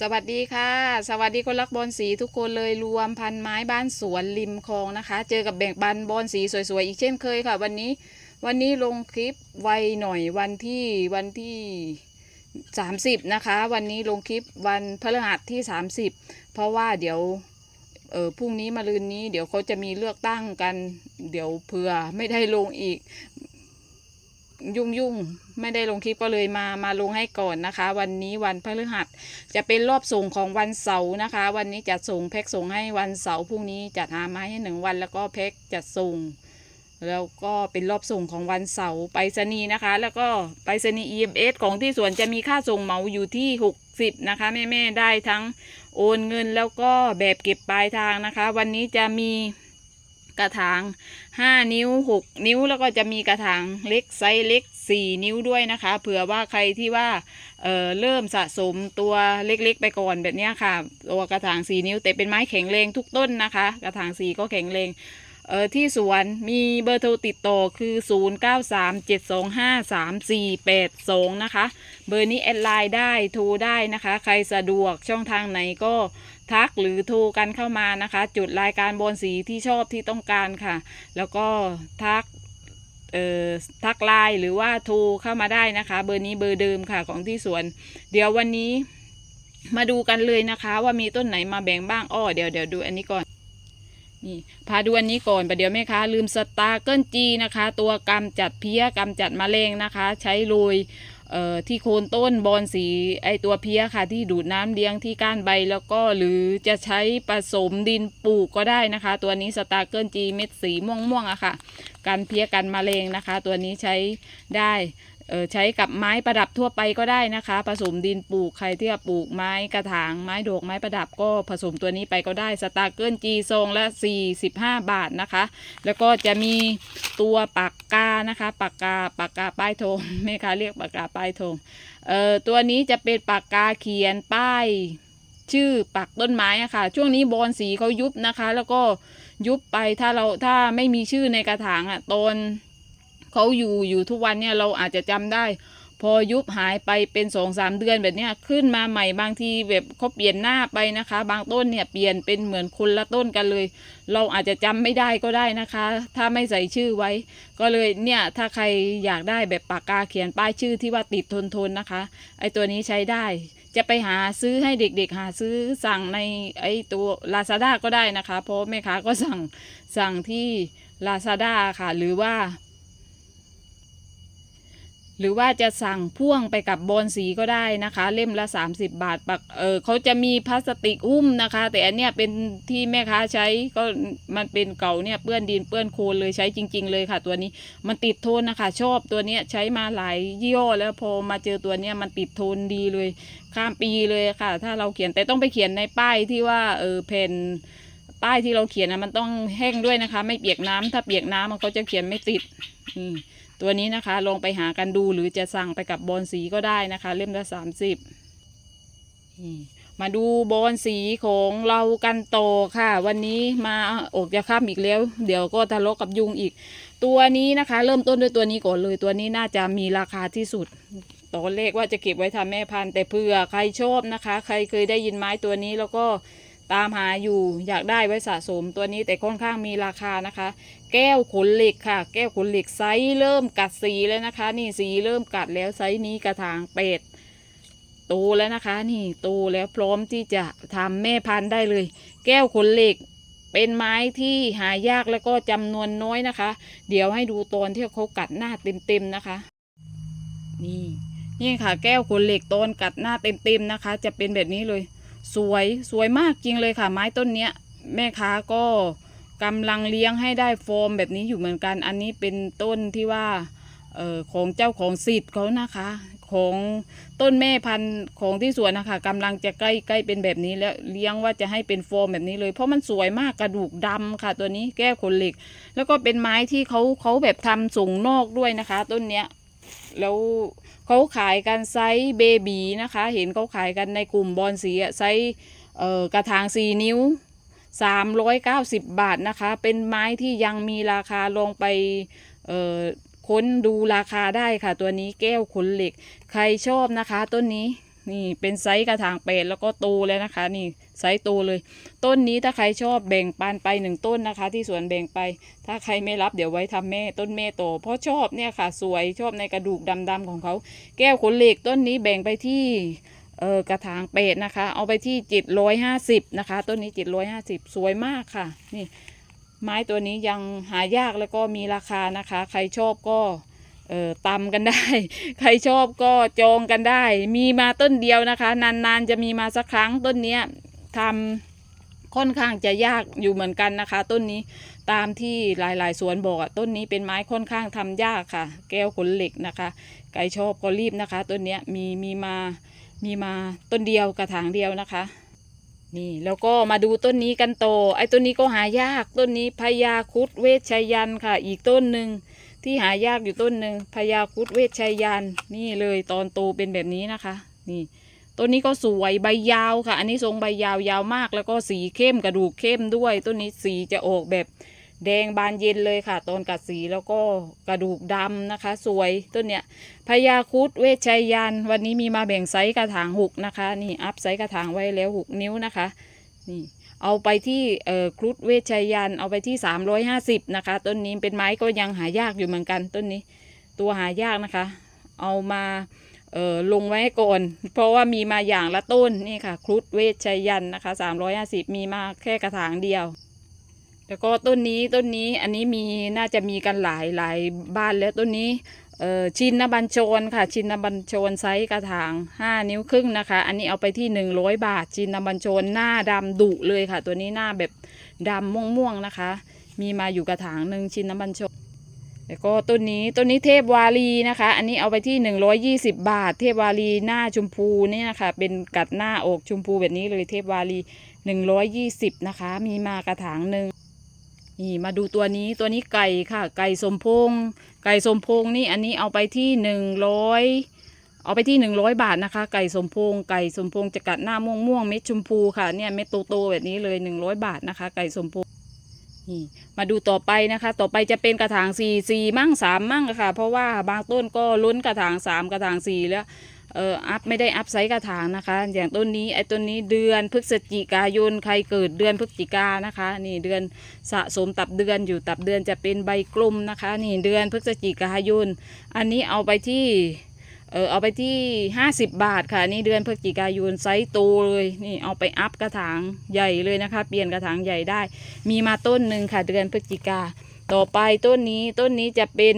สวัสดีค่ะ สวัสดีคนรักบอลสีทุกคนเลยรวมพันไม้บ้านสวนริมคลองนะคะ เจอกับแบ่งปันบอลสีสวยๆ อีกเช่นเคยค่ะ วันนี้วันนี้ลงคลิปไวหน่อยวันที่วันที่30นะคะ วันนี้ลงคลิปวันพฤหัสที่30เพราะว่าเดี๋ยวเออพรุ่งนี้มาลืนนี้เดี๋ยวเขาจะมีเลือกตั้งกัน เดี๋ยวเผื่อไม่ได้ลงอีก ยุ่งยุ่งๆไม่ได้ลงคลิปก็เลยมามาลงให้ก่อนนะคะ วันนี้วันพฤหัสจะเป็นรอบส่งของวันเสาร์นะคะ วันนี้จัดส่งแพ็คส่งให้วันเสาร์พรุ่งนี้จัดหาม้ให้หนึ่งวันแล้วก็แพ็คจัดส่ง แล้วก็เป็นรอบส่งของวันเสาร์ไปรษณีย์นะคะ แล้วก็ไปรษณีย์ EMS ของที่สวนจะมีค่าส่งเหมาอยู่ที่ 60 นะคะแม่ๆได้ทั้งโอนเงินแล้วก็แบบเก็บปลายทางนะคะ วันนี้จะมี กระถาง5นิ้ว6นิ้วแล้วก็จะมีกระถางเล็กไซส์เล็ก4นิ้วด้วยนะคะ เผื่อว่าใครที่ว่าเอ่อเริ่มสะสมตัวเล็กๆ ไปก่อนแบบนี้ค่ะ ตัวกระถางสีนิ้ว แต่เป็นไม้แข็งแรงทุกต้นนะคะ กระถางสีก็แข็งแรงเออที่สวนมีเบอร์โทรติดต่อคือ 0 9 3 7 2 5 3 4 8 2 นะคะ เบอร์นี้แอดไลน์ได้โทรได้นะคะ ใครสะดวกช่องทางไหนก็ ทักหรือโทรกันเข้ามานะคะ จุดรายการบอลสีที่ชอบที่ต้องการค่ะ แล้วก็ทักเอ่อทักไลน์หรือว่าโทรเข้ามาได้นะคะ เบอร์นี้เบอร์เดิมค่ะของที่สวน เดี๋ยววันนี้มาดูกันเลยนะคะ ว่ามีต้นไหนมาแบ่งบ้างอ้อเดี๋ยวเดี๋ยวดูอันนี้ก่อนนี่พาดูอันนี้ก่อนประเดี๋ยวแม่ค้าลืมสตาร์เกิลจีนะคะ ตัวกำจัดเพี้ยกำจัดแมลงนะคะ ใช้โรย เอ่อที่โคนต้นบอนสีไอตัวเพี้ยค่ะ ที่ดูดน้ำเลี้ยงที่ก้านใบแล้วก็หรือจะใช้ผสมดินปลูกก็ได้นะคะ ตัวนี้สตาร์เกิลจีเม็ดสีม่วงๆอะค่ะกันเพี้ยกันมะเร็งนะคะ ตัวนี้ใช้ได้ ใช้กับไม้ประดับทั่วไปก็ได้นะคะ ผสมดินปลูกใครที่จะปลูกไม้กระถางไม้ดอกไม้ประดับก็ผสมตัวนี้ไปก็ได้สตาร์เกิลจีซองละ 45 บาทนะคะ แล้วก็จะมีตัวปากกานะคะปากกาปากกาป้ายธงแม่ค้าเรียกปากกาป้ายธงเอ่อตัวนี้จะเป็นปากกาเขียนป้ายชื่อปักต้นไม้อะค่ะ ช่วงนี้บอนสีเขายุบนะคะ แล้วก็ยุบไปถ้าเราถ้าไม่มีชื่อในกระถางอะตอน เขาอยู่อยู่ทุกวันเนี่ยเราอาจจะจำได้ พอยุบหายไปเป็นสองสามเดือนแบบเนี้ยขึ้นมาใหม่บางทีแบบเขาเปลี่ยนหน้าไปนะคะ บางต้นเนี่ยเปลี่ยนเป็นเหมือนคนละต้นกันเลย เราอาจจะจำไม่ได้ก็ได้นะคะ ถ้าไม่ใส่ชื่อไว้ ก็เลยเนี่ยถ้าใครอยากได้แบบปากกาเขียนป้ายชื่อที่ว่าติดทนทนนะคะไอตัวนี้ใช้ได้จะไปหาซื้อให้เด็กๆ หาซื้อสั่งในไอตัว Lazada ก็ได้นะคะ เพราะแม่ค้าก็สั่งสั่งที่ Lazada ค่ะ หรือว่า หรือว่าจะสั่งพ่วงไปกับบอนสีก็ได้นะคะ เล่มละ 30 บาทปักเออเขาจะมีพลาสติกหุ้มนะคะ แต่อันเนี้ยเป็นที่แม่ค้าใช้ก็มันเป็นเก่าเนี่ยเปื้อนดินเปื้อนโคลนเลยใช้จริง ๆ เลยค่ะ ตัวนี้มันติดทนนะคะ ชอบตัวเนี้ยใช้มาหลายยี่ห้อแล้วพอมาเจอตัวเนี้ยมันติดทนดีเลยข้ามปีเลยค่ะ ถ้าเราเขียนแต่ต้องไปเขียนในป้ายที่ว่าเออเพนป้ายที่เราเขียนนะมันต้องแห้งด้วยนะคะ ไม่เปียกน้ำถ้าเปียกน้ำมันก็จะเขียนไม่ติดอืม ตัวนี้นะคะลองไปหากันดูหรือจะสั่งไปกับบอลสีก็ได้นะคะ เล่มละสามสิบมาดูบอลสีของเรากันต่อค่ะ วันนี้มาออกจะข้ามอีกแล้ว เดี๋ยวก็ทะเลาะกับยุงอีก ตัวนี้นะคะ เริ่มต้นด้วยตัวนี้ก่อนเลยตัวนี้น่าจะมีราคาที่สุดตอนแรกว่าจะเก็บไว้ทำแม่พันธุ์แต่เผื่อใครชอบนะคะ ใครเคยได้ยินไม้ตัวนี้แล้วก็ตามหาอยู่อยากได้ไว้สะสมตัวนี้แต่ค่อนข้างมีราคานะคะ แก้วขนเหล็กค่ะ แก้วขนเหล็กไซส์เริ่มกัดสีแล้วนะคะ นี่สีเริ่มกัดแล้วไซส์นี้กระถางเป็ดโตแล้วนะคะ นี่โตแล้วพร้อมที่จะทำแม่พันธุ์ได้เลย แก้วขนเหล็กเป็นไม้ที่หายากแล้วก็จำนวนน้อยนะคะ เดี๋ยวให้ดูตอนที่เขากัดหน้าเต็มๆนะคะ นี่นี่ค่ะ แก้วขนเหล็กตอนกัดหน้าเต็มๆนะคะ จะเป็นแบบนี้เลย สวยสวยมากจริงเลยค่ะ ไม้ต้นเนี้ย แม่ค้าก็ กำลังเลี้ยงให้ได้ฟอร์มแบบนี้อยู่เหมือนกัน อันนี้เป็นต้นที่ว่าออของเจ้าของสิทธิ์เขานะคะ ของต้นแม่พันธุ์ของที่สวนนะคะกำลังจะใกล้ใกล้เป็นแบบนี้แล้วเลี้ยงว่าจะให้เป็นฟอร์มแบบนี้เลย เพราะมันสวยมากกระดูกดำค่ะ ตัวนี้แก้วขนเหล็ก แล้วก็เป็นไม้ที่เขาเขาแบบทำส่งนอกด้วยนะคะ ต้นเนี้ยแล้วเขาขายกันไซส์เบบีนะคะ เห็นเขาขายกันในกลุ่มบอลสีไซส์กระถางสี่นิ้ว 390 บาทนะคะ เป็นไม้ที่ยังมีราคาลงไปค้นดูราคาได้ค่ะ ตัวนี้แก้วขนเหล็ก ใครชอบนะคะต้นนี้นี่เป็นไซส์กระถางเป็ดแล้วก็โตแล้วนะคะ นี่ไซส์โตเลย ต้นนี้ถ้าใครชอบแบ่งปันไปหนึ่งต้นนะคะ ที่สวนแบ่งไป ถ้าใครไม่รับเดี๋ยวไว้ทำแม่ต้นแม่โตเพราะชอบเนี่ยค่ะ สวยชอบในกระดูกดำๆของเขา แก้วขนเหล็กต้นนี้แบ่งไปที่ เออกระถางเป็ดนะคะ เอาไปที่จ็ดร้อยห้าสิบนะคะ ต้นนี้จ็ดร้อยห้าสิบสวยมากค่ะ นี่ ไม้ตัวนี้ยังหายากแล้วก็มีราคานะคะ ใครชอบก็เออตำกันได้ ใครชอบก็จองกันได้ มีมาต้นเดียวนะคะ นานๆจะมีมาสักครั้งต้นเนี้ยทำค่อนข้างจะยากอยู่เหมือนกันนะคะ ต้นนี้ตามที่หลายๆสวนบอกต้นนี้เป็นไม้ค่อนข้างทำยากค่ะ แก้วขนเหล็กนะคะ ใครชอบก็รีบนะคะ ต้นเนี้ยมีมีมา มีมาต้นเดียวกระถางเดียวนะคะ นี่แล้วก็มาดูต้นนี้กันโต ไอ้ต้นนี้ก็หายากต้นนี้พญาคุดเวชยันค่ะ อีกต้นหนึ่งที่หายากอยู่ต้นหนึ่งพญาคุดเวชยันนี่เลยตอนโตเป็นแบบนี้นะคะ นี่ต้นนี้ก็สวยใบยาวค่ะ อันนี้ทรงใบยาวยาวมาก แล้วก็สีเข้มกระดูกเข้มด้วยต้นนี้สีจะออกแบบ แดงบานเย็นเลยค่ะตอนกัดสีแล้วก็กระดูกดำนะคะ สวยต้นเนี้ยพญาครุดเวชชัยยัน วันนี้มีมาแบ่งไซส์กระถางหกนะคะ นี่อัพไซส์กระถางไว้แล้วหกนิ้วนะคะ นี่เอาไปที่เอ่อครุฑเวชชัยยัน เอาไปที่ 350 นะคะ ต้นนี้เป็นไม้ก็ยังหายากอยู่เหมือนกัน ต้นนี้ ตัวหายากนะคะ เอามาเอ่อลงไว้ก่อน เพราะว่ามีมาอย่างละต้นนี่ค่ะครุฑเวชชัยยันนะคะ 350 มีมาแค่กระถางเดียว แล้วก็ต้นนี้ต้นนี้อันนี้มีน่าจะมีกันหลายหลายบ้านแล้วต้นนี้เอ่อชินนบัญชรค่ะ ชินนบัญชรไซส์กระถาง 5 นิ้วครึ่งนะคะ อันนี้เอาไปที่ 100 บาท ชินนบัญชรหน้าดำดุเลยค่ะ ตัวนี้หน้าแบบดำม่วงๆนะคะ มีมาอยู่กระถางหนึ่งชินนบัญชรแล้วก็ต้นนี้ต้นนี้เทพวาลีนะคะ อันนี้เอาไปที่ 120 บาท เทพวาลีหน้าชมพูนี่นะคะเป็นกัดหน้าอกชมพูแบบนี้เลยเทพวาลี 120 นะคะ มีมากระถางหนึ่ง นี่มาดูตัวนี้ตัวนี้ไก่ค่ะ ไก่สมพงษ์ไก่สมพงษ์นี่อันนี้เอาไปที่หนึ่งร้อยเอาไปที่หนึ่งร้อยบาทนะคะ ไก่สมพงษ์ไก่สมพงษ์จะกัดหน้าม่วงม่วงเม็ดชมพูค่ะเนี่ยเม็ดโตๆแบบนี้เลยหนึ่งร้อยบาทนะคะ ไก่สมพงษ์นี่มาดูต่อไปนะคะ ต่อไปจะเป็นกระถางสี่สี่มั่งสามมั่งค่ะ เพราะว่าบางต้นก็ลุ้นกระถางสามกระถางสี่แล้ว เอออัพไม่ได้อัพไซส์กระถางนะคะ อย่างต้นนี้ไอ้ต้นนี้เดือนพฤศจิกายนใครเกิดเดือนพฤศจิกานะคะ นี่เดือนสะสมตับเดือนอยู่ตับเดือนจะเป็นใบกลมนะคะ นี่เดือนพฤศจิกายนอันนี้เอาไปที่เออเอาไปที่ห้าสิบบาทค่ะนี่เดือนพฤศจิกายนไซส์โตเลยนี่เอาไปอัพกระถางใหญ่เลยนะคะ เปลี่ยนกระถางใหญ่ได้ มีมาต้นหนึ่งค่ะ เดือนพฤศจิกา ต่อไปต้นนี้ต้นนี้จะเป็น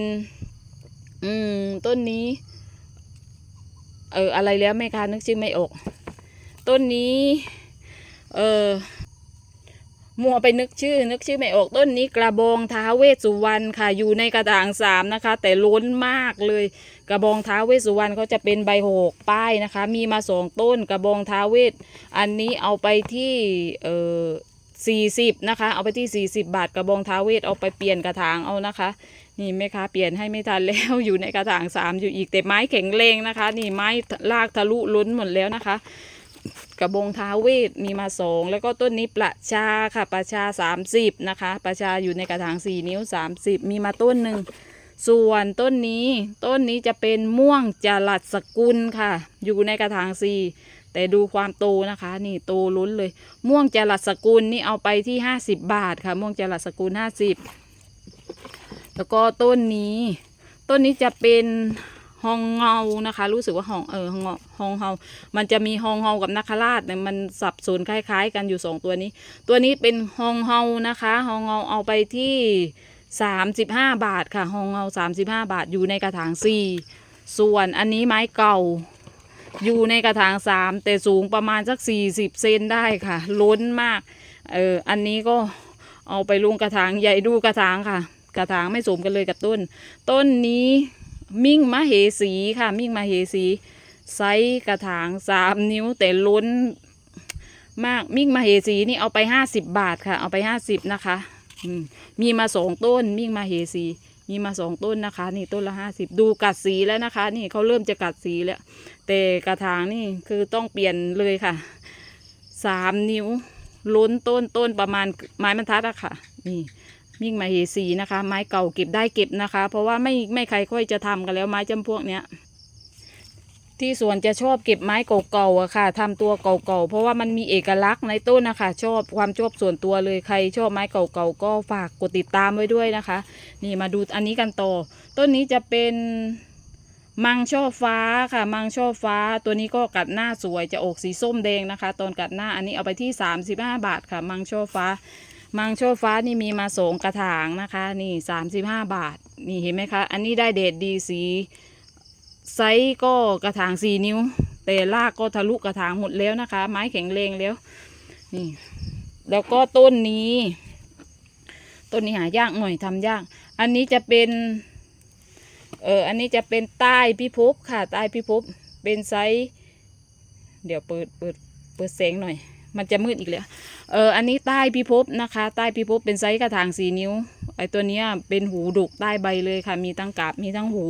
อืมต้นนี้ เอออะไรแล้วแม่ค้านึกชื่อไม่ออก ต้นนี้ เออมัวไปนึกชื่อ นึกชื่อไม่ออกต้นนี้กระบองท้าเวสุวรรณค่ะ อยู่ในกระถางสามนะคะ แต่ล้นมากเลย กระบองท้าเวสุวรรณเขาจะเป็นใบหกป้ายนะคะ มีมาสองต้นกระบองท้าวเวสอันนี้เอาไปที่เออสี่สิบนะคะ เอาไปที่สี่สิบบาทกระบองท้าวเวสเอาไปเปลี่ยนกระถางเอานะคะ นี่แม่ค้าเปลี่ยนให้ไม่ทันแล้วอยู่ในกระถางสามอยู่อีกแต่ไม้แข็งแรงนะคะ นี่ไม้ลากทะลุล้นหมดแล้วนะคะ กระบงท้าเวทมีมาสองแล้วก็ต้นนี้ประชาค่ะประชาสามสิบนะคะประชาอยู่ในกระถางสี่นิ้วสามสิบมีมาต้นหนึ่งส่วนต้นนี้ต้นนี้จะเป็นม่วงจรัดสกุลค่ะ อยู่ในกระถางสี่แต่ดูความโตนะคะ นี่โตลุ้นเลย ม่วงจรัดสกุลนี่เอาไปที่ห้าสิบบาทค่ะ ม่วงจรัดสกุลห้าสิบ แล้วก็ต้นนี้ ต้นนี้จะเป็นฮองเงานะคะ รู้สึกว่าฮองเออฮองเงาฮองเฮามันจะมีฮองเฮากับนาคราชเนี่ยมันสับสนคล้าย ๆ กันอยู่สองตัวนี้ ตัวนี้เป็นฮองเฮานะคะฮองเฮาเอาไปที่สามสิบห้าบาทค่ะฮองเฮาสามสิบห้าบาทอยู่ในกระถางสี่ส่วนอันนี้ไม้เก่า อยู่ในกระถางสามแต่สูงประมาณสักสี่สิบเซนได้ค่ะ ล้นมากเอออันนี้ก็เอาไปลงกระถางใหญ่ดูกระถางค่ะ กระถางไม่สมกันเลยกับต้น ต้นนี้มิ่งมะเหสีค่ะ มิ่งมะเหสีไซส์กระถางสามนิ้วแต่ล้นมากมิ่งมะเหสีนี่เอาไปห้าสิบบาทค่ะ เอาไปห้าสิบนะคะมมีมาสองต้นมิ่งมะเหสี มีมาสองต้นนะคะ นี่ต้นละห้าสิบดูกัดสีแล้วนะคะ นี่เขาเริ่มจะกัดสีแล้ว แต่กระถางนี่คือต้องเปลี่ยนเลยค่ะสามนิ้วล้นต้นต้นประมาณไม้บรรทัดอะค่ะ นี่ มิ่งมาเฮสีนะคะ ไม้เก่าเก็บได้เก็บนะคะ เพราะว่าไม่ไม่ใครค่อยจะทำกันแล้วไม้จำพวกเนี้ยที่สวนจะชอบเก็บไม้เก่าๆอะค่ะทำตัวเก่าๆเพราะว่ามันมีเอกลักษณ์ในต้นนะคะชอบความชอบส่วนตัวเลยใครชอบไม้เก่าๆก็ฝากกดติดตามไว้ด้วยนะคะ นี่มาดูอันนี้กันต่อต้นนี้จะเป็นมังช่อฟ้าค่ะ มังช่อฟ้าตัวนี้ก็กัดหน้าสวยจะออกสีส้มแดงนะคะตอนกัดหน้าอันนี้เอาไปที่ 35 บาทค่ะ มังช่อฟ้า มังโชฟ้านี่มีมาสองกระถางนะคะ นี่35บห้าบาท นี่เห็นไหมคะ อันนี้ได้เดดดีสี ไซส์ก็กระถางสี่นิ้ว แต่รากก็ทะลุกระถางหมดแล้วนะคะ ไม้แข็งแรงแล้ว นี่ แล้วก็ต้นนี้ ต้นนี้หายากหน่อยทำยาก อันนี้จะเป็นเอออันนี้จะเป็นใต้พิภพค่ะ ใต้พิภพเป็นไซส์ เดี๋ยวเปิดเปิดเปิดแสงหน่อย มันจะมืดอีกแล้ว เอออันนี้ใต้พิภพนะคะ ใต้พิภพเป็นไซส์กระถางสี่นิ้วไอตัวเนี้ยเป็นหูดุกใต้ใบเลยค่ะ มีทั้งกาบมีทั้งหู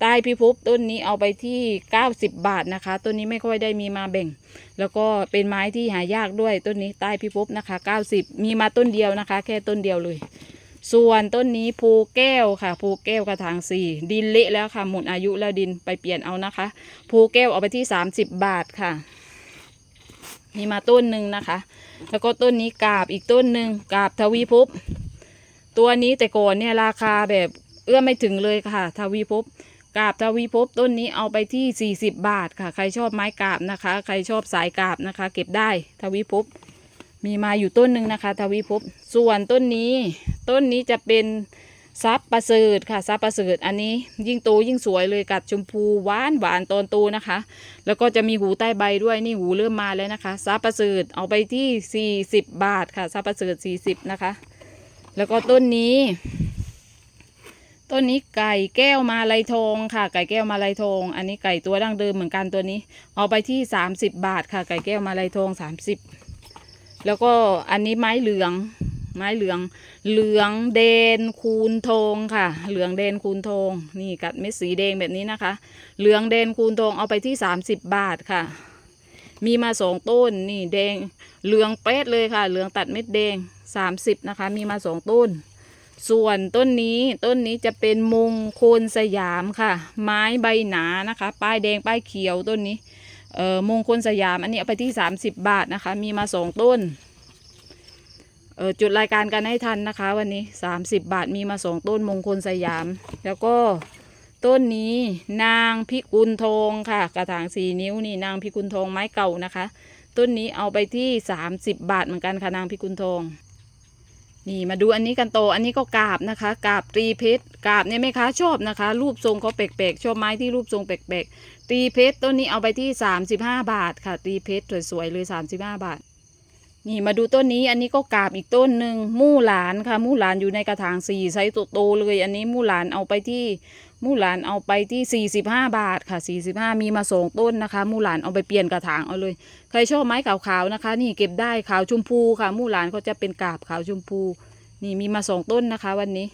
ใต้พิภพต้นนี้เอาไปที่ 90 บาทนะคะ ต้นนี้ไม่ค่อยได้มีมาแบ่ง แล้วก็เป็นไม้ที่หายากด้วยต้นนี้ใต้พิภพนะคะ 90 มีมาต้นเดียวนะคะ แค่ต้นเดียวเลย ส่วนต้นนี้ภูแก้วค่ะ ภูแก้วกระถางสี่ดินเละแล้วค่ะหมดอายุแล้วดินไปเปลี่ยนเอานะคะ ภูแก้วเอาไปที่ 30 บาทค่ะ มีมาต้นหนึ่งนะคะ แล้วก็ต้นนี้กาบอีกต้นหนึ่งกาบทวีภพตัวนี้แต่ก่อนเนี่ยราคาแบบเอื้อมไม่ถึงเลยค่ะ ทวีภพกาบทวีภพต้นนี้เอาไปที่ 40 บาทค่ะ ใครชอบไม้กาบนะคะ ใครชอบสายกาบนะคะ เก็บได้ทวีภพมีมาอยู่ต้นหนึ่งนะคะ ทวีภพส่วนต้นนี้ ต้นนี้จะเป็น ซับประเสริฐค่ะซับประเสริฐอันนี้ยิ่งโตยิ่งสวยเลยกัดชมพูหวานหวานตอนโตนะคะ แล้วก็จะมีหูใต้ใบด้วยนี่หูเริ่มมาแล้วนะคะซับประเสริฐเอาไปที่ 40 บาทค่ะซับประเสริฐ40 นะคะ แล้วก็ต้นนี้ต้นนี้ไก่แก้วมาลายทองค่ะ ไก่แก้วมาลายทอง อันนี้ไก่ตัวดั้งเดิมเหมือนกันตัวนี้ เอาไปที่ 30 บาทค่ะ ไก่แก้วมาลายทอง 30 แล้วก็อันนี้ไม้เหลือง ไม้เหลือง เหลืองเดนคูณทองค่ะ เหลืองเดนคูณทองนี่กัดเม็ดสีแดงแบบนี้นะคะ เหลืองเดนคูณทองเอาไปที่ 30 บาทค่ะ มีมาสองต้นนี่แดงเหลืองเป๊ดเลยค่ะ เหลืองตัดเม็ดแดง 30 นะคะ มีมาสองต้น ส่วนต้นนี้ต้นนี้จะเป็นมงคลสยามค่ะ ไม้ใบหนานะคะ ป้ายแดงป้ายเขียวต้นนี้เอ่อมงคลสยามอันนี้เอาไปที่ 30 บาทนะคะ มีมาสองต้น ออจุดรายการกันให้ทันนะคะ วันนี้ 30 บาทมีมาสองต้นมงคลสยาม แล้วก็ต้นนี้นางพิกุลทองค่ะ กระถางสี่นิ้วนี่นางพิกุลทองไม้เก่านะคะ ต้นนี้เอาไปที่ 30 บาทเหมือนกันค่ะนางพิกุลทอง นี่มาดูอันนี้กันโตอันนี้ก็กาบนะคะ กาบตรีเพชรกาบเนี่ยแม่ค้าชอบนะคะ รูปทรงเขาแปลกๆชอบไม้ที่รูปทรงแปลกๆตรีเพชรต้นนี้เอาไปที่ 35 บาทค่ะตรีเพชรสวยๆเลย 35 บาท นี่มาดูต้นนี้อันนี้ก็กาบอีกต้นหนึ่งมู่หลานค่ะ มู่หลานอยู่ในกระถางสี่ไซส์โตๆเลย อันนี้มู่หลานเอาไปที่มู่หลานเอาไปที่45บห้าบาทค่ะ45มีมาสองต้นนะคะ มู่หลานเอาไปเปลี่ยนกระถางเอาเลย ใครชอบไม้ขาวๆนะคะ นี่เก็บได้ขาวชมพูค่ะ มู่หลานเขาจะเป็นกาบขาวชมพู นี่มีมาสองต้นนะคะ วันนี้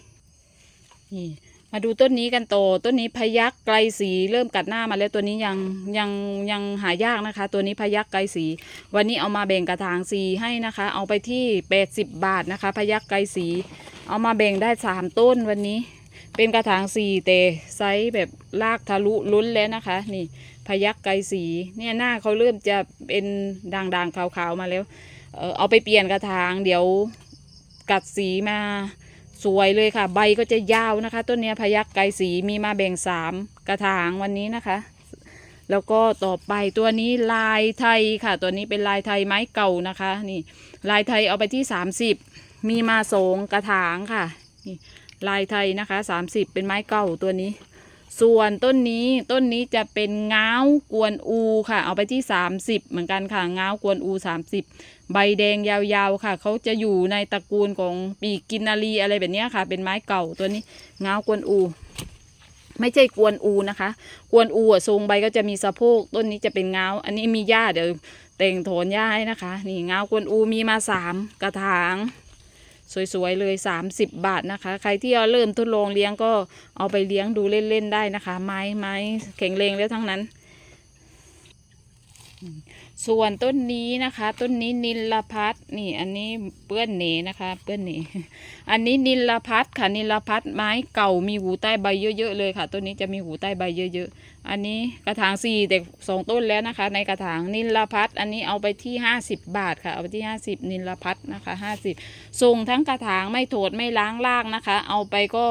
นี่ มาดูต้นนี้กันโตอต้นนี้พยักไกลสีเริ่มกัดหน้ามาแล้วตัวนี้ยังยังยังหายากนะคะ ตัวนี้พยักไกลสี วันนี้เอามาแบ่งกระถางสีให้นะคะ เอาไปที่ 80 บาทนะคะ พยักไกลสี เอามาแบ่งได้สามต้นวันนี้ เป็นกระถางสี่แต่ไซส์แบบลากทะลุลุ้นแล้วนะคะ นี่พยักไกลสีเนี่ยหน้าเขาเริ่มจะเป็นด่างๆขาวๆมาแล้ว เออเอาไปเปลี่ยนกระถางเดี๋ยวกัดสีมา สวยเลยค่ะ ใบก็จะยาวนะคะ ต้นเนี้ยพยักไกรสีมีมาแบ่งสามกระถางวันนี้นะคะ แล้วก็ต่อไปตัวนี้ลายไทยค่ะ ตัวนี้เป็นลายไทยไม้เก่านะคะ นี่ ลายไทยเอาไปที่30มีมาสองกระถางค่ะนี่ลายไทยนะคะ30เป็นไม้เก่าตัวนี้ ส่วนต้นนี้ต้นนี้จะเป็นง้าวกวนอูค่ะ เอาไปที่30เหมือนกันค่ะง้าวกวนอู30 ใบแดงยาวๆค่ะ เขาจะอยู่ในตระกูลของปีกินนารีอะไรแบบนี้ค่ะ เป็นไม้เก่าตัวนี้เงากวนอู ไม่ใช่กวนอูนะคะ กวนอูอะทรงใบก็จะมีสะโพก ต้นนี้จะเป็นเงา อันนี้มีหญ้าเดี๋ยวแต่งโถนหญ้าให้นะคะ นี่เงากวนอูมีมาสามกระถางสวยๆเลย 30 บาทนะคะ ใครที่เริ่มทดลองเลี้ยงก็เอาไปเลี้ยงดูเล่นๆได้นะคะ ไม้ไม้แข็งแรงแล้วทั้งนั้น ส่วนต้นนี้นะคะ ต้นนี้นิลพัทนี่อันนี้เปื้อนเนนะคะ เปื้อนเนอันนี้นิลพัทค่ะนิลพัทไม้เก่ามีหูใต้ใบเยอะๆเลยค่ะต้นนี้จะมีหูใต้ใบเยอะๆ อันนี้กระถางสี่แต่สองต้นแล้วนะคะ ในกระถางนิลพัทอันนี้เอาไปที่ห้าสิบบาทค่ะ เอาไปที่ห้าสิบนิลลพัทนะคะห้าสิบส่งทั้งกระถางไม่โถดไม่ล้างรากนะคะ เอาไปก็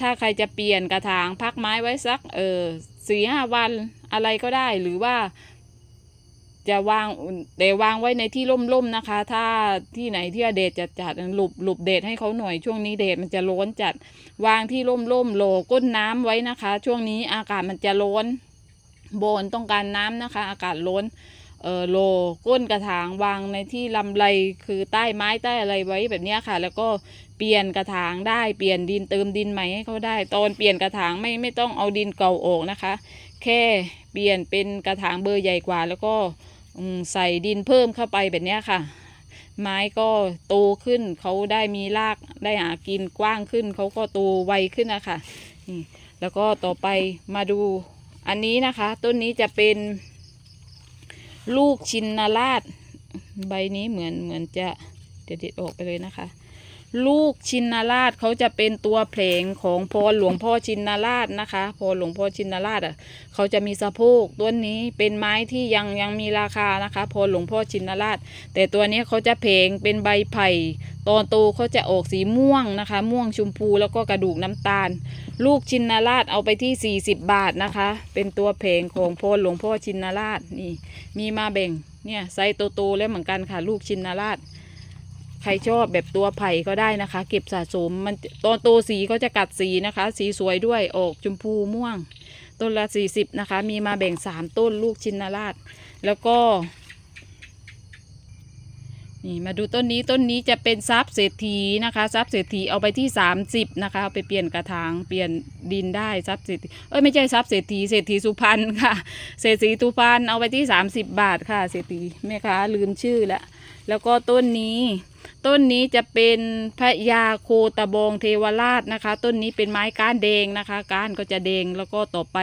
ถ้าใครจะเปลี่ยนกระถางพักไม้ไว้สักเออสี่ห้าวันอะไรก็ได้หรือว่า จะวางแต่วางไว้ในที่ร่มๆนะคะ ถ้าที่ไหนที่อเดดจะจัดหลบหลบเดดให้เขาหน่อยช่วงนี้เดดมันจะร้อนจัด วางที่ร่มๆโหลก้นน้ำไว้นะคะ ช่วงนี้อากาศมันจะร้อนโบนต้องการน้ำนะคะ อากาศร้อนเออโลก้นกระถางวางในที่ลำไรคือใต้ไม้ใต้อะไรไว้แบบนี้ค่ะ แล้วก็เปลี่ยนกระถางได้เปลี่ยนดินเติมดินใหม่ให้เขาได้ ตอนเปลี่ยนกระถางไม่ไม่ต้องเอาดินเก่าออกนะคะ แค่เปลี่ยนเป็นกระถางเบอร์ใหญ่กว่าแล้วก็ ใส่ดินเพิ่มเข้าไปแบบนี้ค่ะ ไม้ก็โตขึ้นเขาได้มีรากได้หากินกว้างขึ้นเขาก็โตไวขึ้นนะคะนี่แล้วก็ต่อไปมาดูอันนี้นะคะ ต้นนี้จะเป็นลูกชินนาราชใบนี้เหมือนเหมือนจะเด็ดออกไปเลยนะคะ ลูกชินนาราชเขาจะเป็นตัวเพลงของพรหลวงพ่อชินนาราชนะคะพรหลวงพ่อชินนาราชอะเขาจะมีสะโพกต้นนี้เป็นไม้ที่ยังยังมีราคานะคะพรหลวงพ่อชินนาราช แต่ตัวนี้เขาจะเพลงเป็นใบไผ่ตอนโตเขาจะออกสีม่วงนะคะ ม่วงชมพูแล้วก็กระดูกน้ำตาล ลูกชินนาราชเอาไปที่ 40 บาทนะคะ เป็นตัวเพลงของพรหลวงพ่อชินนาราชนี่มีมาแบ่งเนี่ยไซส์โตๆแล้วเหมือนกันค่ะ ลูกชินนาราช รชอบแบบตัวไผ่ก็ได้นะคะ เก็บสะสมมันตอนโตสีก็จะกัดสีนะคะ สีสวยด้วยออกชมพูม่วง ต้นละ40นะคะ มีมาแบ่ง3ต้นลูกชินนาราช แล้วก็ นี่มาดูต้นนี้ต้นนี้จะเป็นทรัพย์เศรษฐีนะคะทรัพย์เศรษฐีเอาไปที่30นะคะเอาไปเปลี่ยนกระถางเปลี่ยนดินได้ทรัพย์เศรษฐีเอ้ยไม่ใช่ทรัพย์เศรษฐีเศรษฐีสุพรรณค่ะเศรษฐีสุพรรณเอาไปที่30บาทค่ะเศรษฐีแม่ค้าลืมชื่อแล้วแล้วก็ต้นนี้ ต้นนี้จะเป็นพระยาโคตะบองเทวราชนะคะ ต้นนี้เป็นไม้ก้านแดงนะคะ ก้านก็จะแดงแล้วก็ต่อไป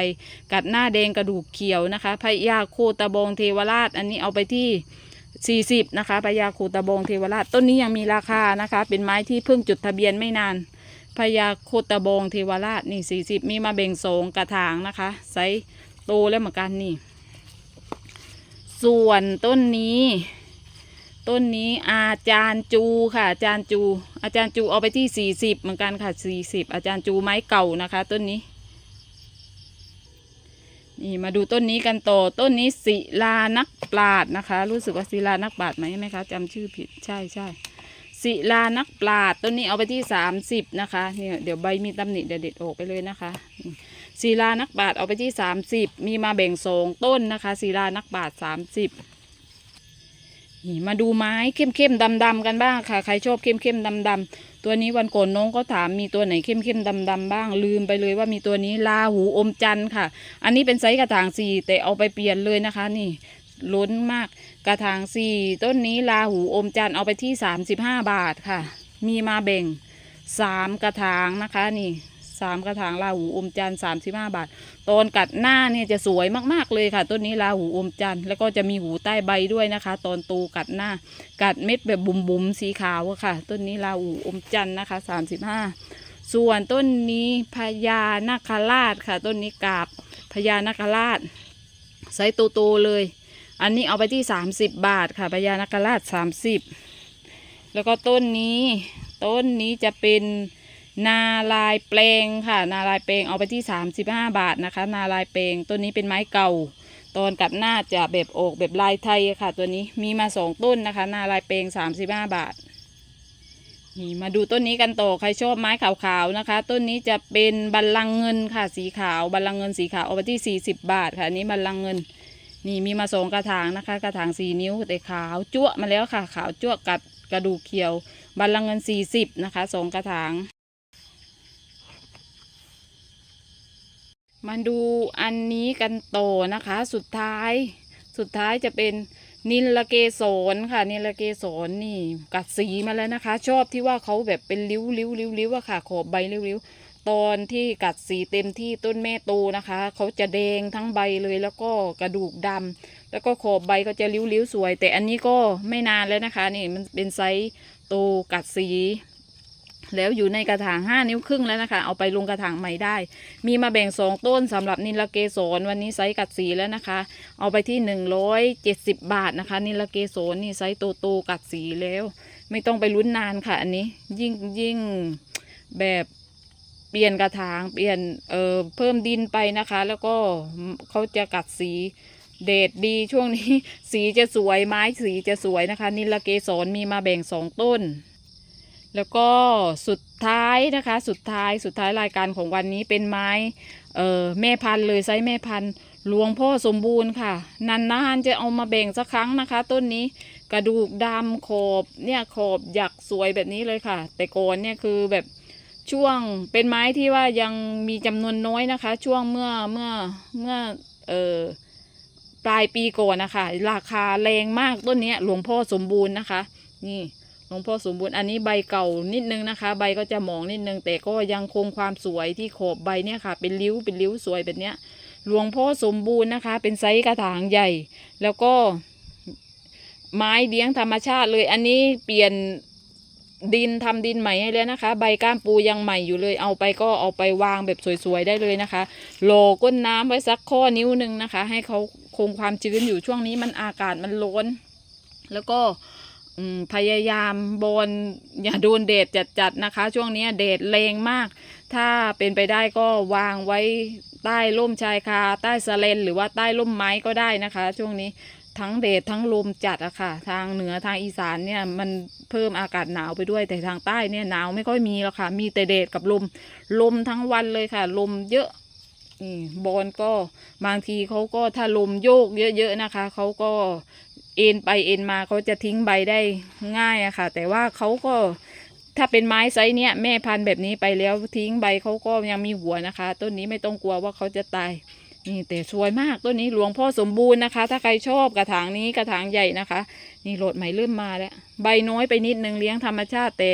กัดหน้าแดงกระดูกเขียวนะคะพระยาโคตะบองเทวราช อันนี้เอาไปที่ 40 นะคะพญาโคตะบองเทวราช ต้นนี้ยังมีราคานะคะ เป็นไม้ที่เพิ่งจดทะเบียนไม่นานพญาโคตะบองเทวราชนี่ 40 มีมาแบ่งสงกระถางนะคะไซส์โตแล้วเหมือนกันนี่ ส่วนต้นนี้ ต้นนี้อาจารย์จูค่ะ อาจารย์จู อาจารย์จูเอาไปที่40เหมือนกันค่ะ40อาจารย์จูไม้เก่านะคะ ต้นนี้ นี่มาดูต้นนี้กันต่อต้นนี้ศิลานักปราดนะคะ รู้สึกว่าศิลานักปราดไหมไหมคะจำชื่อผิดใช่ใช่ศิลานักปราดต้นนี้เอาไปที่30นะคะเนี่ยเดี๋ยวใบมีตำหนิเดี๋ยวเด็ดออกไปเลยนะคะนี่ศิลานักปราดเอาไปที่30มีมาแบ่งสองต้นนะคะศิลานักปราด30 นี่มาดูไม้เข้มๆดำๆกันบ้างค่ะ ใครชอบเข้มๆดำๆตัวนี้วันก่อนน้องก็ถามมีตัวไหนเข้มๆดำๆบ้าง ลืมไปเลยว่ามีตัวนี้ลาหูอมจันทร์ค่ะ อันนี้เป็นไซส์กระถางสี่แต่เอาไปเปลี่ยนเลยนะคะ นี่ล้นมากกระถางสี่ต้นนี้ลาหูอมจันทร์เอาไปที่สามสิบห้าบาทค่ะ มีมาแบ่งสามกระถางนะคะนี่ สามกระถางลาหูอมจันทร์สามสิบห้าบาท ตอนกัดหน้าเนี่ยจะสวยมากๆเลยค่ะ ต้นนี้ลาหูอมจันทร์แล้วก็จะมีหูใต้ใบด้วยนะคะ ตอนโตกัดหน้า กัดเม็ดแบบบุ๋มๆสีขาวอะค่ะ ต้นนี้ลาหูอมจันทร์นะคะสามสิบห้าส่วนต้นนี้พญานาคราชค่ะ ต้นนี้กาบพญานาคราชไซส์โตๆเลย อันนี้เอาไปที่30บบาทค่ะพญานาคราช30แล้วก็ต้นนี้ ต้นนี้จะเป็น นาลายแปลงค่ะ นาลายแปลงเอาไปที่ 35 บาทนะคะ นาลายแปลงต้นนี้เป็นไม้เก่า ตอนกัดหน้าจะแบบออกแบบลายไทยค่ะ ตัวนี้มีมาสองต้นนะคะ นาลายแปลง 35 บาทนี่มาดูต้นนี้กันต่อใครชอบไม้ขาวๆนะคะ ต้นนี้จะเป็นบัลลังเงินค่ะ สีขาวบัลลังเงินสีขาวเอาไปที่ 40 บาทค่ะอันนี้บัลลังเงิน นี่มีมาสองกระถางนะคะ กระถางสี่นิ้วแต่ขาวจั่วมาแล้วค่ะ ขาวจั่วกัดกระดูกเขียว บัลลังเงิน 40นะคะสองกระถาง มาดูอันนี้กันต่อนะคะ สุดท้าย สุดท้ายจะเป็นนิลเกสรค่ะ นิลเกสรนี่ กัดสีมาแล้วนะคะ ชอบที่ว่าเขาแบบเป็นริ้วริ้วริ้วริ้วอะค่ะ ขอบใบริ้วริ้วตอนที่กัดสีเต็มที่ต้นแม่โตนะคะ เขาจะแดงทั้งใบเลยแล้วก็กระดูกดำแล้วก็ขอบใบก็จะริ้วๆสวย แต่อันนี้ก็ไม่นานแล้วนะคะ นี่มันเป็นไซส์โตกัดสี แล้วอยู่ในกระถาง 5 นิ้วครึ่งแล้วนะคะ เอาไปลงกระถางใหม่ได้ มีมาแบ่งสองต้นสำหรับนิลเกสรวันนี้ไซส์กัดสีแล้วนะคะ เอาไปที่ 170 บาทนะคะ นิลเกสรนี่ไซส์โตๆกัดสีแล้ว ไม่ต้องไปลุ้นนานค่ะ อันนี้ยิ่งยิ่งแบบเปลี่ยนกระถางเปลี่ยนเอ่อเพิ่มดินไปนะคะ แล้วก็เขาจะกัดสีเดดดีช่วงนี้ สีจะสวยไม้สีจะสวยนะคะ นิลเกสรมีมาแบ่งสองต้น แล้วก็สุดท้ายนะคะสุดท้ายสุดท้ายรายการของวันนี้เป็นไม้เอ่อแม่พันธุ์เลยไซส์แม่พันธุ์หลวงพ่อสมบูรณ์ค่ะนานๆจะเอามาแบ่งสักครั้งนะคะ ต้นนี้กระดูกดำขอบเนี่ยขอบหยักสวยแบบนี้เลยค่ะ แต่ก่อนเนี่ยคือแบบช่วงเป็นไม้ที่ว่ายังมีจำนวนน้อยนะคะ ช่วงเมื่อเมื่อเมื่อเอ่อปลายปีก่อนนะคะ ราคาแรงมากต้นนี้หลวงพ่อสมบูรณ์นะคะ นี่ หลวงพ่อสมบูรณ์อันนี้ใบเก่านิดนึงนะคะ ใบก็จะหมองนิดนึง แต่ก็ยังคงความสวยที่ขอบใบเนี่ยค่ะ เป็นริ้วเป็นริ้วสวยแบบเนี้ย หลวงพ่อสมบูรณ์นะคะ เป็นไซส์กระถางใหญ่ แล้วก็ ไม้เลี้ยงธรรมชาติเลย อันนี้เปลี่ยนดินทำดินใหม่ให้แล้วนะคะ ใบก้ามปูยังใหม่อยู่เลย เอาไปก็เอาไปวางแบบสวยๆได้เลยนะคะโหลก้นน้ำไว้สักข้อนิ้วหนึ่งนะคะ ให้เขาคงความชื้นอยู่ช่วงนี้มันอากาศมันร้อนแล้วก็ พยายามบนอย่าโดนแดดจัดๆนะคะ ช่วงนี้แดดแรงมาก ถ้าเป็นไปได้ก็วางไว้ใต้ร่มชายคาใต้สะเลนหรือว่าใต้ร่มไม้ก็ได้นะคะ ช่วงนี้ทั้งแดดทั้งลมจัดอะค่ะ ทางเหนือทางอีสานเนี่ยมันเพิ่มอากาศหนาวไปด้วย แต่ทางใต้เนี่ยหนาวไม่ค่อยมีแล้วค่ะ มีแต่แดดกับลมลมทั้งวันเลยค่ะ ลมเยอะนี่บอลก็บางทีเขาก็ถ้าลมโยกเยอะๆนะคะเขาก็ เอ็นไปเอ็นมาเขาจะทิ้งใบได้ง่ายอะค่ะ แต่ว่าเขาก็ถ้าเป็นไม้ไซส์เนี้ยแม่พันธุ์แบบนี้ไปแล้วทิ้งใบเขาก็ยังมีหัวนะคะ ต้นนี้ไม่ต้องกลัวว่าเขาจะตายนี่แต่สวยมากต้นนี้หลวงพ่อสมบูรณ์นะคะ ถ้าใครชอบกระถางนี้กระถางใหญ่นะคะ นี่โหลดใหม่เริ่มมาแล้ว ใบน้อยไปนิดนึงเลี้ยงธรรมชาติแต่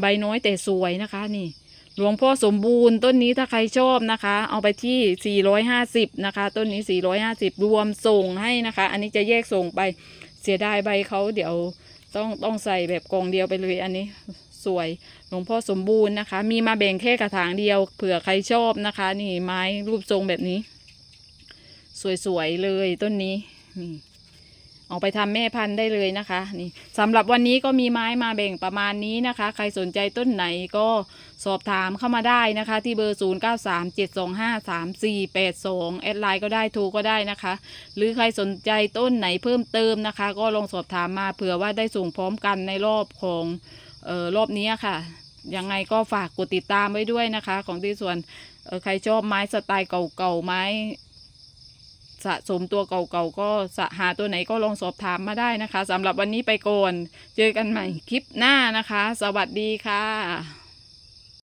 ใบน้อยแต่สวยนะคะ นี่ หลวงพ่อสมบูรณ์ต้นนี้ถ้าใครชอบนะคะ เอาไปที่ 450 นะคะ ต้นนี้ 450 รวมส่งให้นะคะ อันนี้จะแยกส่งไปเสียดายใบเขาเดี๋ยวต้องต้องใส่แบบกองเดียวไปเลยอันนี้สวยหลวงพ่อสมบูรณ์นะคะ มีมาแบ่งแค่กระถางเดียวเผื่อใครชอบนะคะ นี่ไม้รูปทรงแบบนี้ สวยๆเลยต้นนี้นี่ เอาไปทำแม่พันธุ์ได้เลยนะคะ นี่สำหรับวันนี้ก็มีไม้มาแบ่งประมาณนี้นะคะ ใครสนใจต้นไหนก็สอบถามเข้ามาได้นะคะ ที่เบอร์ 0 9 3 7 2 5 3 4 8 2 แอดไลน์ก็ได้โทรก็ได้นะคะ หรือใครสนใจต้นไหนเพิ่มเติมนะคะ ก็ลองสอบถามมาเผื่อว่าได้ส่งพร้อมกันในรอบของเอ่อรอบนี้ค่ะยังไงก็ฝากกดติดตามไว้ด้วยนะคะ ของที่ส่วนใครชอบไม้สไตล์เก่าๆไม้ สะสมตัวเก่าๆก็สะหาตัวไหนก็ลองสอบถามมาได้นะคะสำหรับวันนี้ไปก่อน เจอกันใหม่คลิปหน้านะคะ สวัสดีค่ะ